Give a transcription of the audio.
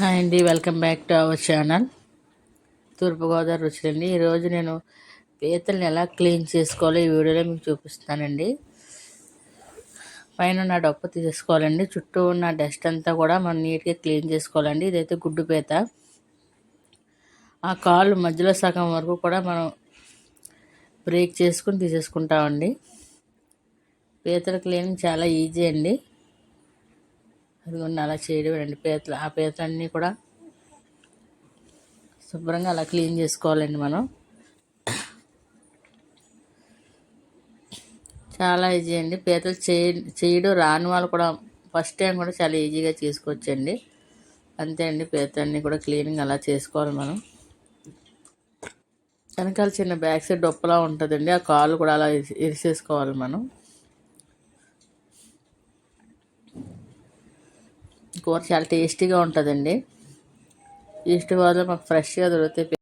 Hi అండి welcome back to our channel. Thoorpugodavari రుచులండి. ఈరోజు నేను పీతల్ని ఎలా క్లీన్ చేసుకోవాలో ఈ వీడియోలో మీకు చూపిస్తానండి. పైన నా డప్పు తీసేసుకోవాలండి. చుట్టూ ఉన్న డస్ట్ అంతా కూడా మనం నీట్గా క్లీన్ చేసుకోవాలండి. ఇదైతే గుడ్డు పీత. ఆ కాళ్ళు మధ్యలో సగం వరకు కూడా మనం బ్రేక్ చేసుకుని తీసేసుకుంటామండి. పీతల క్లీనింగ్ చాలా ఈజీ అండి. అదిగోండి అలా చేయడం అండి. పీతలు ఆ పీతలన్నీ కూడా శుభ్రంగా అలా క్లీన్ చేసుకోవాలండి మనం. చాలా ఈజీ అండి. పీతలు చేయ చేయడం రాని వాళ్ళు కూడా ఫస్ట్ టైం కూడా చాలా ఈజీగా చేసుకోవచ్చండి. అంతే అండి పీతలన్నీ కూడా క్లీనింగ్ అలా చేసుకోవాలి మనం. వెనకాల చిన్న బ్యాక్ సైడ్ డొప్పలా ఉంటుందండి. ఆ కాళ్ళు కూడా అలా ఇరిసేసుకోవాలి మనం. కూర చాలా టేస్టీగా ఉంటుందండి. ఈస్ట్ గోదావరిలో మాకు ఫ్రెష్గా దొరుకుతాయి.